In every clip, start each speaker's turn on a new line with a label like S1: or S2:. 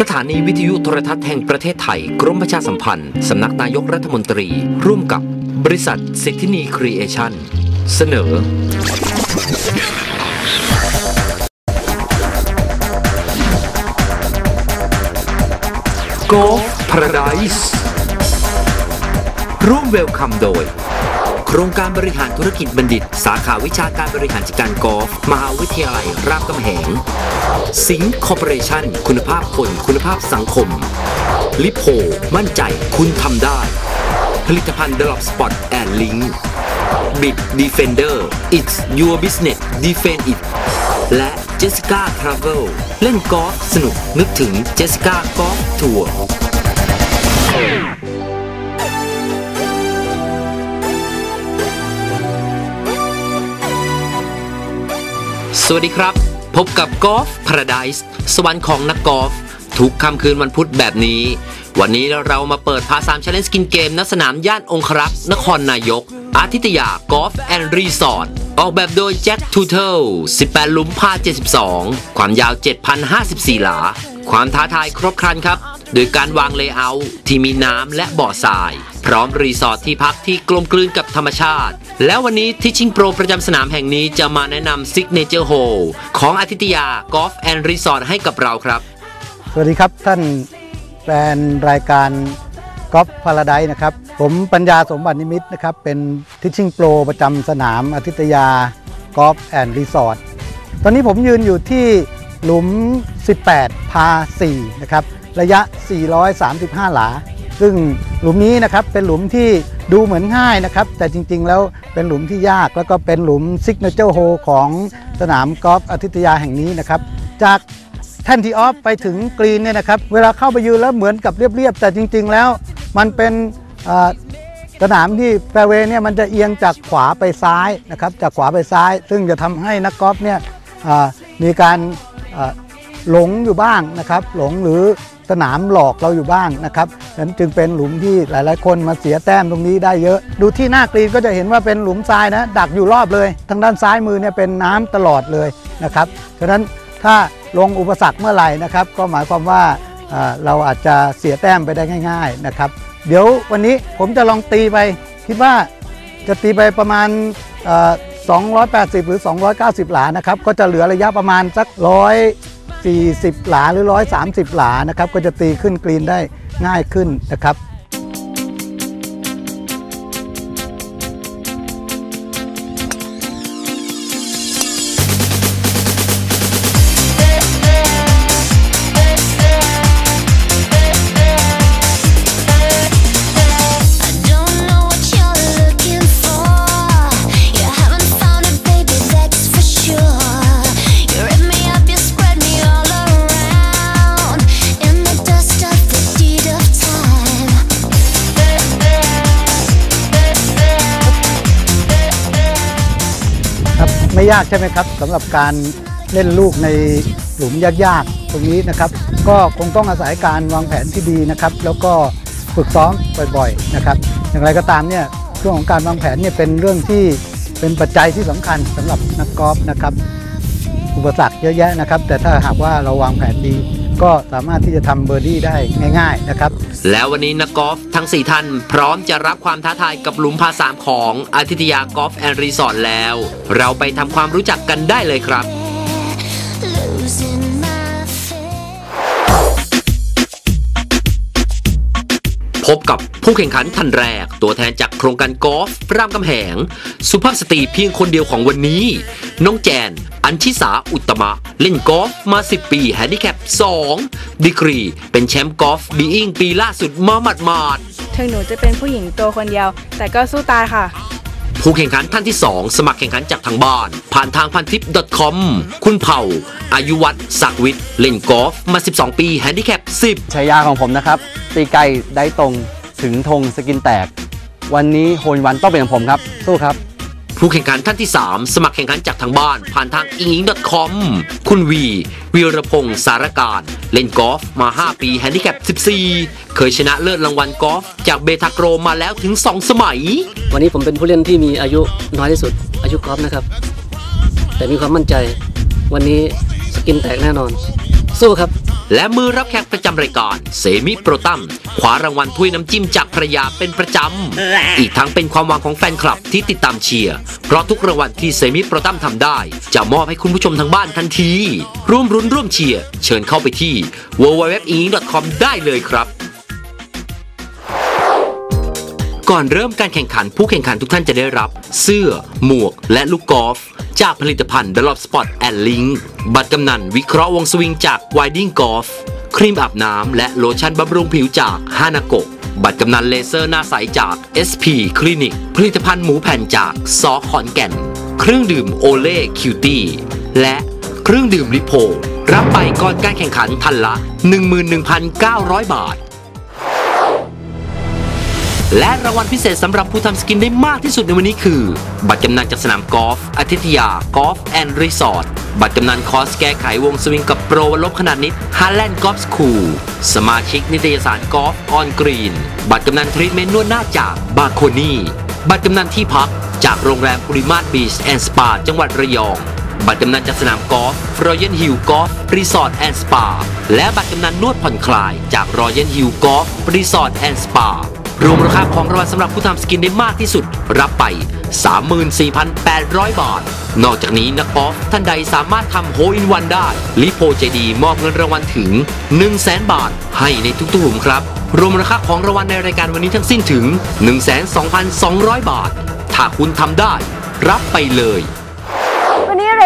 S1: สถานีวิทยุโทรทัศน์แห่งประเทศไทย กรมประชาสัมพันธ์ สำนักนายกรัฐมนตรี ร่วมกับบริษัทสิทธินีครีเอชั่น เสนอ Go Paradise ร่วมเวลคัมโดย โครงการบริหารธุรกิจบัณฑิต สาขาวิชาการบริหารจัดการกอล์ฟมหาวิทยาลัยรามคำแหง สิงห์คอร์ปอเรชั่น คุณภาพคนคุณภาพสังคม ลิโพมั่นใจคุณทำได้ ผลิตภัณฑ์ดลอปสปอตแอนลิงบิดดีเฟนเดอร์ it's your business defend it และ Jessica Travel เล่นกอล์ฟสนุกนึกถึง Jessica Golf Tour สวั สวัสดีครับ พบกับกอล์ฟพาราไดส์สวรรค์ของนักกอล์ฟทุกค่ำคืนวันพุธแบบนี้ วันนี้เรามาเปิดพาสามช l เลนจ์กินเกมณสนามย่านองครักษ์นครนายก อาทิตยากอล์ฟแอนด์รีสอร์ทออกแบบโดยแจ็คทูเทล18หลุมพา 72 ความยาว 7,054 หลา ความท้าทายครบครันครับ โดยการวางเลเยอร์ที่มีน้ำและบ่อทราย พร้อมรีสอร์ทที่พักที่กลมกลืนกับธรรมชาติ แล้ววันนี้ที่ชิงโปรประจำสนามแห่งนี้จะมาแนะนำซิกเนเจอร์โฮของอาทิตยากอล์ฟแอนด์รีสอร์ทให้กับเราครับ
S2: สวัสดีครับท่านแฟนรายการกอล์ฟพาราไดนะครับ ผมปัญญาสมบัตินิมิตรนะครับ เป็นทิชชิ่งโปรประจำสนามอาทิตยากอล์ฟแอนด์รีสอร์ทตอนนี้ผมยืนอยู่ที่หลุม 18 พา 4 นะครับ ระยะ 435 หลา ซึ่งหลุมนี้นะครับเป็นหลุมที่ดูเหมือนง่ายนะครับ แต่จริงๆแล้วเป็นหลุมที่ยากแล้วก็เป็นหลุมซิกเนเจอร์โฮของสนามกอล์ฟอาทิตยาแห่งนี้นะครับ จากแท่นทีออฟไปถึงกรีนเนี่ยนะครับ เวลาเข้าไปยืนแล้วเหมือนกับเรียบๆ แต่จริงๆแล้วมันเป็นสนามที่แฟร์เวย์เนี่ยมันจะเอียงจากขวาไปซ้ายนะครับจากขวาไปซ้าย ซึ่งจะทำให้นักกอล์ฟเนี่ยมีการหลงอยู่บ้างนะครับ หลงหรือ สนามหลอกเราอยู่บ้างนะครับฉะนั้นจึงเป็นหลุมที่หลาย ๆ คนมาเสียแต้มตรงนี้ได้เยอะ ดูที่หน้ากรีนก็จะเห็นว่าเป็นหลุมทรายนะ ดักอยู่รอบเลย ทางด้านซ้ายมือเนี่ยเป็นน้ำตลอดเลยนะครับฉะนั้นถ้าลงอุปสรรคเมื่อไหร่นะครับก็หมายความว่าเราอาจจะเสียแต้มไปได้ง่าย ๆนะครับ เดี๋ยววันนี้ผมจะลองตีไป คิดว่าจะตีไปประมาณ280 หรือ 290 หลานะครับ ก็จะเหลือระยะประมาณสัก 40 หลาหรือ 130 หลานะครับก็จะตีขึ้นกรีนได้ง่ายขึ้นนะครับ ไม่ยากใช่ไหมครับสำหรับการเล่นลูกในหลุมยากๆตรงนี้นะครับ ก็คงต้องอาศัยการวางแผนที่ดีนะครับ แล้วก็ฝึกซ้อมบ่อยๆนะครับ อย่างไรก็ตามเนี่ยเรื่องของการวางแผนเนี่ยเป็นเรื่องที่เป็นปัจจัยที่สำคัญสำหรับนักกอล์ฟนะครับ อุปสรรคเยอะแยะนะครับ แต่ถ้าหากว่าเราวางแผนดี ก็สามารถที่จะทำเบอร์ดี้ได้ง่าย ๆนะครับ
S1: แล้ววันนี้นักกอล์ฟทั้ง 4 ท่าน พร้อมจะรับความท้าทายกับหลุมพาสามของอาทิตยากอล์ฟแอนด์รีสอร์ทแล้ว เราไปทำความรู้จักกันได้เลยครับ พบกับ ผู้แข่งขันท่านแรก ตัวแทนจากโครงการกอล์ฟรามคำแหง สุภาพสตรีเพียงคนเดียวของวันนี้ น้องแจน อัญชิสาอุตตมะ เล่นกอล์ฟมา 10 ปีแฮนดิแคป 2 ดีกรี เป็นแชมป์กอล์ฟบีอิงปีล่าสุดมาหมาดๆ
S3: ถึงหนูจะเป็นผู้หญิงตัวคนเดียว แต่ก็สู้ตายค่ะ
S1: ผู้แข่งขันท่านที่ 2 สมัครแข่งขันจากทางบ้าน ผ่านทางพันทิป .com คุณเผ่า อายุวัฒน์ศักดิ์วิทย์เล่นกอล์ฟมา 12 ปีแฮนดิแคป 10
S4: ฉายาของผมนะครับ ตีไกลได้ตรง ถึงธงสกินแตก วันนี้โฮนวันต้องเป็นของผมครับ สู้ครับ
S1: ผู้แข่งขันท่านที่ 3 สมัครแข่งขันจากทางบ้าน ผ่านทาง i n g i n g .com คุณวีวีรพงศ์สารการ เล่นกอล์ฟมา 5 ปีแฮนดิแคป 14 เคยชนะเลิศรางวัลกอล์ฟจากเบทาโกรมาแล้วถึง 2 สมัย
S5: วันนี้ผมเป็นผู้เล่นที่มีอายุน้อยที่สุด อายุกอล์ฟนะครับ แต่มีความมั่นใจ วันนี้สกินแตกแน่นอน สู้ครับ
S1: และมือรับแขกประจำรายการเซมิโปรตัมคว้ารางวัลถ้วยน้ำจิ้มจากภรรยาเป็นประจำ อีกทั้งเป็นความหวังของแฟนคลับที่ติดตามเชียร์ เพราะทุกรางวัลที่เซมิโปรตัมทำได้ จะมอบให้คุณผู้ชมทางบ้านทันที ร่วมรุ้นร่วมเชียร์ เชิญเข้าไปที่ www.ing.com ได้เลยครับ ก่อนเริ่มการแข่งขันผู้แข่งขันทุกท่านจะได้รับ เสื้อ หมวก และลูกกอล์ฟจากผลิตภัณฑ์ The Love Spot and Link บัตรกำนันวิเคราะห์วงสวิงจาก Winding Golf ครีมอาบน้ำและโลชั่นบำรุงผิวจากฮานาโกะบัตรกำนันเลเซอร์หน้าใสจาก SP Clinic ผลิตภัณฑ์หมูแผ่นจากซอขอนแก่น เครื่องดื่มโอเล่คิวตี้และเครื่องดื่มลิโพ รับไปก่อนการแข่งขันทันละ 11,900 บาท และรางวัลพิเศษสำหรับผู้ทำสกินได้มากที่สุดในวันนี้คือ บัตรกำนันจากสนามกอล์ฟอาทิตยากอล์ฟแอนด์รีสอร์ทบัตรกำนันคอร์สแก้ไขวงสวิงกับโปรวันลบขนาดนิดฮาร์แลนด์กอล์ฟสคูลสมาชิกนิตยสารกอล์ฟออนกรีน บัตรกำนันทรีเมนต์นวดหน้าจากบาโคนี่บัตรกำนันที่พักจากโรงแรมปุริมาตบีชแอนด์สปาจังหวัดระยอง บัตรกำนันจากสนามกอล์ฟรอยัลฮิลกอล์ฟรีสอร์ทแอนด์สปาและบัตรกำนันนวดผ่อนคลายจากรอยัลฮิลกอล์ฟรีสอร์ทแอนด์สปา รวมราคาของรางวัลสำหรับผู้ทำสกินได้มากที่สุด รับไป 34,800 บาท นอกจากนี้นักกอล์ฟท่านใดสามารถทำโฮอินวันได้ลิโพเจดีมอบเงินรางวัลถึง 100,000 บาท ให้ในทุกๆหลุมครับ รวมราคาของรางวัลในรายการวันนี้ทั้งสิ้นถึง 12,200 บาท ถ้าคุณทำได้ รับไปเลย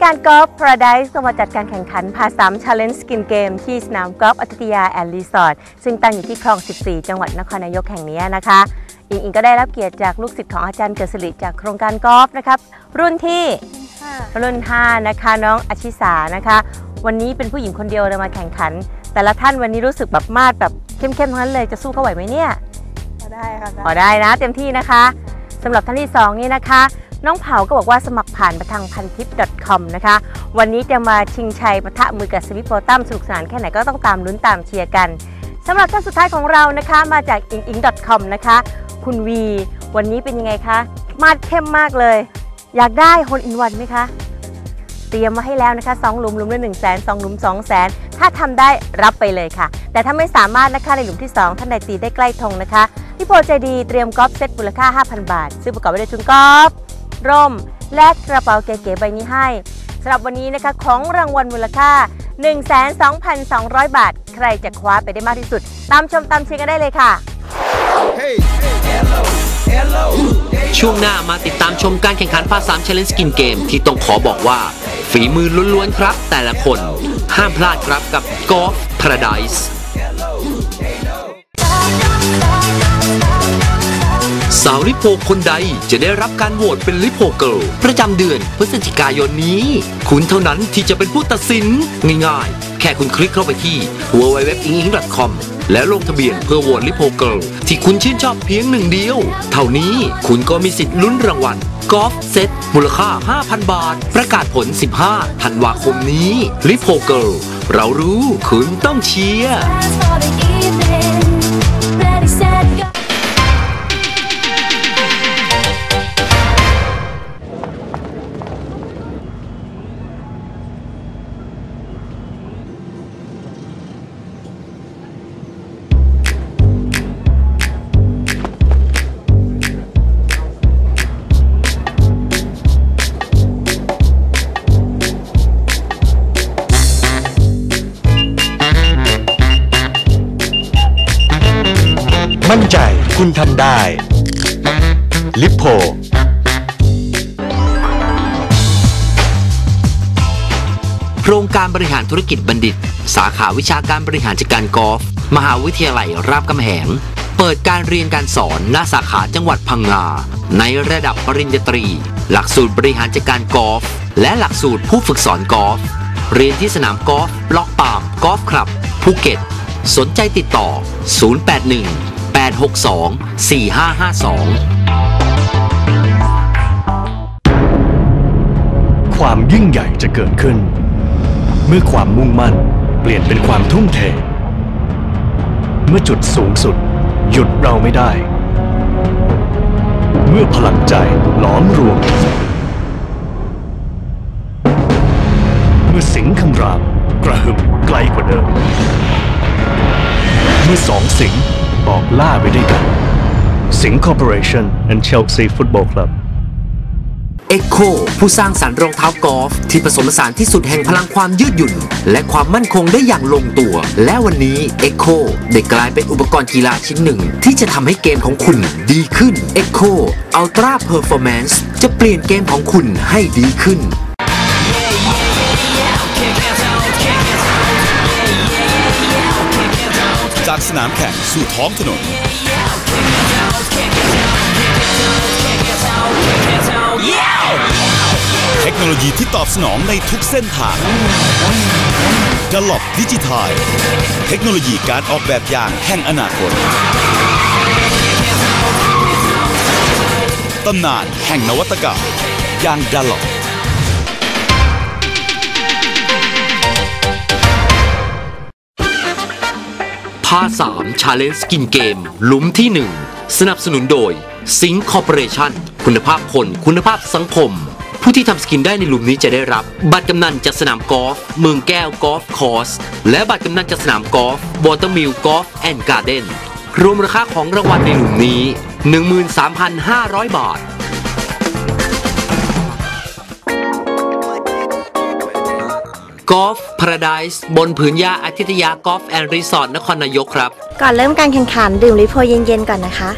S1: า
S6: ยการกอล์ฟ Paradise ก็มาจัดการแข่งขันพาสาม Challenge Skin Game ที่สนามกอล์ฟอัตติยาแอนด์รีสอร์ทซึ่งตั้งอยู่ที่คลอง 14 จังหวัดนครนายกแห่งนี้นะคะ อิงอิงก็ได้รับเกียรติจากลูกศิษย์ของอาจารย์เกิดสิริจากโครงการกอล์ฟนะครับ รุ่นที่รุ่น 5 นะคะน้องอาชิสานะคะ วันนี้เป็นผู้หญิงคนเดียวเลยมาแข่งขัน แต่ละท่านวันนี้รู้สึกแบบมาดแบบเข้มๆทั้งนั้นเลยจะสู้เขาไหวไหมเนี่ย
S3: ได้ค่ะ
S6: พอได้นะ เต็มที่นะคะสำหรับท่านที่ 2 นี่นะคะ น้องเผาก็บอกว่าสมัครผ่านมาทางพันทิป .com นะคะ วันนี้จะมาชิงชัยปะทะมือกับสวิปโปรตัมสนุกสนานแค่ไหนก็ต้องตามลุ้นตามเชียร์กันสำหรับท่านสุดท้ายของเรานะคะ มาจาก i n i n com นะคะ คุณวี วันนี้เป็นยังไงคะมาดเข้มมากเลย อยากได้ฮ l อินวันไหมคะ เตรียมมาให้แล้วนะคะ2หลุมหลุมละ1 0 0 0 0 0 2หลุม2 0 0 0 0 0ถ้าทำได้รับไปเลยค่ะ แต่ถ้าไม่สามารถนะคะในหลุมที่ 2 ท่านใดตีได้ใกล้ธงนะคะพี่โพใจดีเตรียมกอล์ฟเซตมูลค่า 5,000 บาท ซึ่งประกอบไปด้วยชุดกอล์ฟ ร่ม และกระเป๋าเก๋ๆใบนี้ให้สำหรับวันนี้นะคะของรางวัลมูลค่า 12,200 บาท ใครจะคว้าไปได้มากที่สุด ตามชมตามเชียร์กันได้เลยค่ะ
S1: ช่วงหน้ามาติดตามชมการแข่งขันพาสาม Challenge Skin Game ที่ต้องขอบอกว่า ฝีมือล้วนๆครับ แต่ละคน ห้ามพลาดครับกับ Golf Paradise สาวลิโพคนใดจะได้รับการโหวตเป็นลิโพเกิลประจำเดือนพฤศจิกายนนี้ คุณเท่านั้นที่จะเป็นผู้ตัดสินง่ายๆ แค่คุณคลิกเข้าไปที่ www.inging.com แล้วลงทะเบียนเพื่อโหวตลิโพเกิลที่คุณชื่นชอบเพียงหนึ่งเดียว เท่านี้คุณก็มีสิทธิ์ลุ้นรางวัลกอล์ฟเซตมูลค่า 5,000 บาท ประกาศผล 15 ธันวาคมนี้ลิโพเกิลเรารู้คุณต้องเชียร์
S7: มั่นใจคุณทำได้ ลิปโพ
S1: โครงการบริหารธุรกิจบัณฑิต สาขาวิชาการบริหารจัดการกอล์ฟมหาวิทยาลัยรามคำแหง เปิดการเรียนการสอนณสาขาจังหวัดพังงา ในระดับปริญญาตรี หลักสูตรบริหารจัดการกอล์ฟและหลักสูตรผู้ฝึกสอนกอล์ฟเรียนที่สนามกอล์ฟบล็อกปามกอล์ฟคลับภูเก็ต สนใจติดต่อ 081 862 4552
S7: ความยิ่งใหญ่จะเกิดขึ้น เมื่อความมุ่งมั่นเปลี่ยนเป็นความทุ่มเท เมื่อจุดสูงสุด หยุดเราไม่ได้ เมื่อพลังใจหลอมรวม เมื่อสิงคำรามกระหึ่มไกลกว่าเดิม เมื่อสองสิง ออกล่าไปด้วยกันสิงห์ Corporation and Chelsea Football Club
S1: Echo ผู้สร้างสรรค์รองเท้ากอล์ฟที่ผสมผสานที่สุดแห่งพลังความยืดหยุ่น และความมั่นคงได้อย่างลงตัว และวันนี้ Echo ได้กลายเป็นอุปกรณ์กีฬาชิ้นหนึ่ง ที่จะทำให้เกมของคุณดีขึ้น Echo Ultra Performance จะเปลี่ยนเกมของคุณให้ดีขึ้น
S8: สนามแข่งสู่ท้องถนน เทคโนโลยีที่ตอบสนองในทุกเส้นทางดล o อปดิจิทัลเทคโนโลยีการออกแบบอย่างแห่งอนาคตตำนานแห่งนวัตกรรมอย่างดัลลอป
S1: พา3 Challenge Skin Game หลุมที่ 1 สนับสนุนโดย Sing Corporation คุณภาพคนคุณภาพสังคม ผู้ที่ทำสกินได้ในหลุมนี้จะได้รับ บัตรกำนันจากสนามกอล์ฟเมืองแก้วกอล์ฟคอร์ส และบัตรกำนันจากสนามกอล์ฟวอเตอร์มิลกอล์ฟแอนด์การ์เดนรวมราคาของรางวัลในหลุมนี้ 13,500 บาท กอล์ฟพาราไดส์บนผืนหญ้าอาทิตยากอล์ฟแอนด์รีสอร์ทนครนายกครับ
S9: ก่อนเริ่มการแข่งขันดื่มลิโพเย็นๆก่อนนะคะ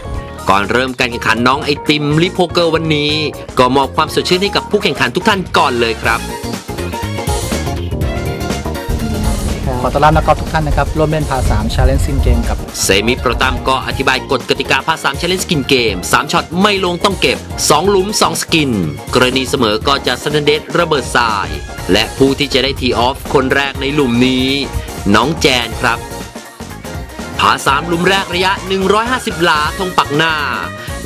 S1: ก่อนเริ่มการแข่งขันน้องไอติมลิโพเกอร์วันนี้ ก็มอบความสดชื่นให้กับผู้แข่งขันทุกท่านก่อนเลยครับ
S10: ต้อนรับนักกอล์ฟทุกท่านนะครับ ร่วมเล่นพา3 Challenge Sim Game กับ
S1: เซมิโปรตัมก็อธิบายกฎกติกาพาสาม Challenge Skin Game 3ช็อตไม่ลงต้องเก็บ 2 หลุม 2 สกิน กรณีเสมอก็จะสแตนเดดระเบิดทราย และผู้ที่จะได้ทีออฟคนแรกในหลุมนี้ น้องแจนครับ ผาสามหลุมแรกระยะ 150 หลาตรงปักหน้า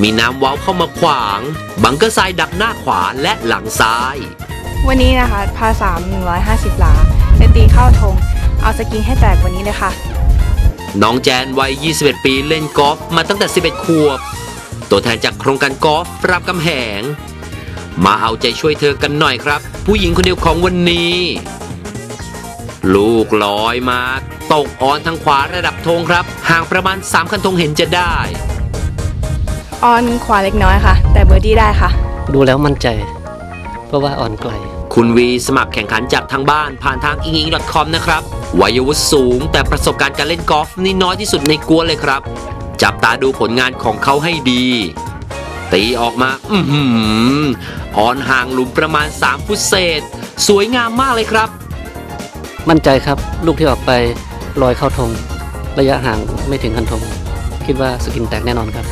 S1: มีน้ำเว้าเข้ามาขวาง บังเกอร์ทรายดักหน้าขวาและหลังซ้าย
S3: วันนี้นะคะพาสาม150 หลาจะตีเข้าธง เอาสกินให้แตกวันนี้เลยค่ะ
S1: น้องแจนวัย 21 ปีเล่นกอล์ฟมาตั้งแต่ 11 ขวบ ตัวแทนจากโครงการกอล์ฟรามกำแหง มาเอาใจช่วยเธอกันหน่อยครับ ผู้หญิงคนเดียวของวันนี้ ลูกลอยมาตกออนทางขวาระดับธงครับ ห่างประมาณ 3 คันธงเห็นจะได้
S3: ออนขวาเล็กน้อยค่ะ แต่เบอร์ดี้ได้ค่ะ
S5: ดูแล้วมั่นใจ เพราะว่าอ่อนไกล
S1: คุณวีสมัครแข่งขันจากทางบ้านผ่านทาง i n g i n g c o m นะครับ วัยวุฒิสูง แต่ประสบการณ์การเล่นกอล์ฟนี่น้อยที่สุดในกวนเลยครับ จับตาดูผลงานของเขาให้ดี ตีออกมา อือหือออนห่างหลุมประมาณ 3 ฟุตเศษ สวยงามมากเลยครับ
S5: มั่นใจครับ ลูกที่ออกไปลอยเข้าธงระยะห่างไม่ถึงคันธงคิดว่าสกินแตกแน่นอนครับ